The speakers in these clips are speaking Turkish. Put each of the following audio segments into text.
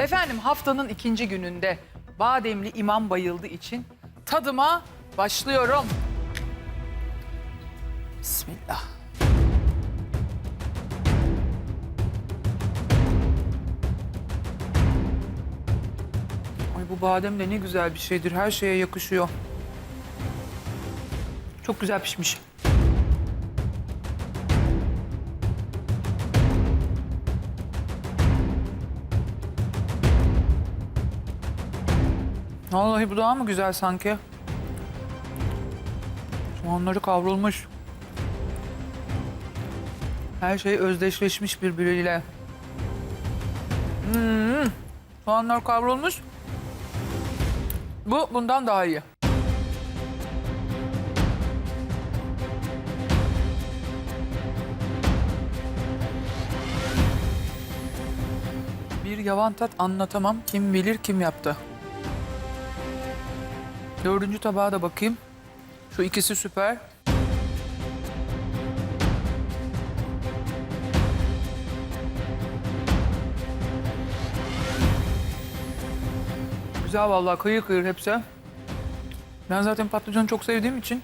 Efendim haftanın ikinci gününde bademli imam bayıldı için tadıma başlıyorum. Bismillah. Ay bu badem de ne güzel bir şeydir. Her şeye yakışıyor. Çok güzel pişmiş. Vallahi bu daha mı güzel sanki? Soğanları kavrulmuş. Her şey özdeşleşmiş birbiriyle. Hmm. Soğanlar kavrulmuş. Bu bundan daha iyi. Bir yavan tat anlatamam. Kim bilir kim yaptı. Dördüncü tabağa da bakayım. Şu ikisi süper. Güzel vallahi kıyır kıyır hepsi. Ben zaten patlıcanı çok sevdiğim için.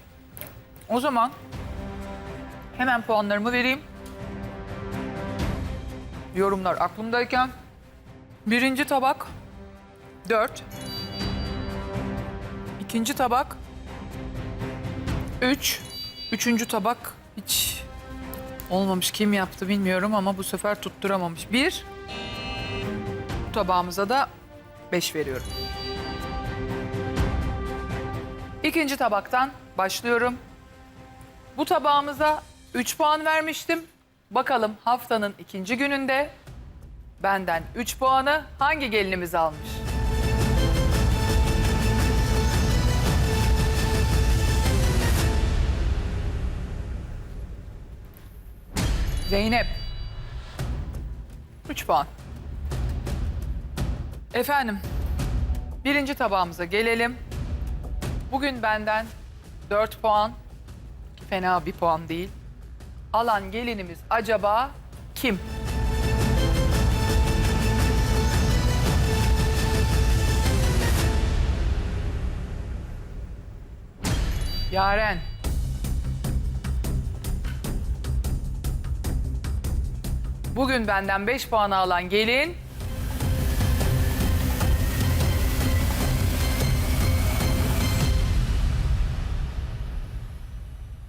O zaman hemen puanlarımı vereyim. Yorumlar aklımdayken. Birinci tabak 4. İkinci tabak 3. Üçüncü tabak hiç olmamış. Kim yaptı bilmiyorum ama bu sefer tutturamamış. Bir. Bu tabağımıza da 5 veriyorum. İkinci tabaktan başlıyorum. Bu tabağımıza 3 puan vermiştim. Bakalım haftanın ikinci gününde benden 3 puanı hangi gelinimiz almış? Zeynep. 3 puan. Efendim, birinci tabağımıza gelelim. Bugün benden 4 puan, fena bir puan değil. Alan gelinimiz acaba kim? Yaren. Bugün benden 5 puan alan gelin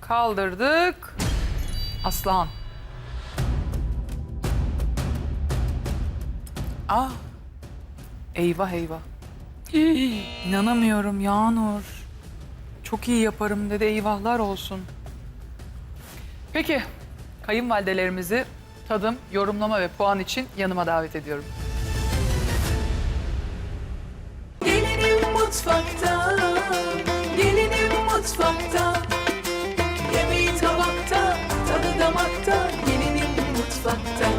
kaldırdık. Aslan. Ah. Eyvah eyvah. Hii, İnanamıyorum Yağnur. Çok iyi yaparım dedi eyvahlar olsun. Peki kayınvalidelerimizi tadım, yorumlama ve puan için yanıma davet ediyorum. Gelinim mutfakta, gelinim mutfakta. Yemeği tabakta, tadı damakta, gelinim mutfakta.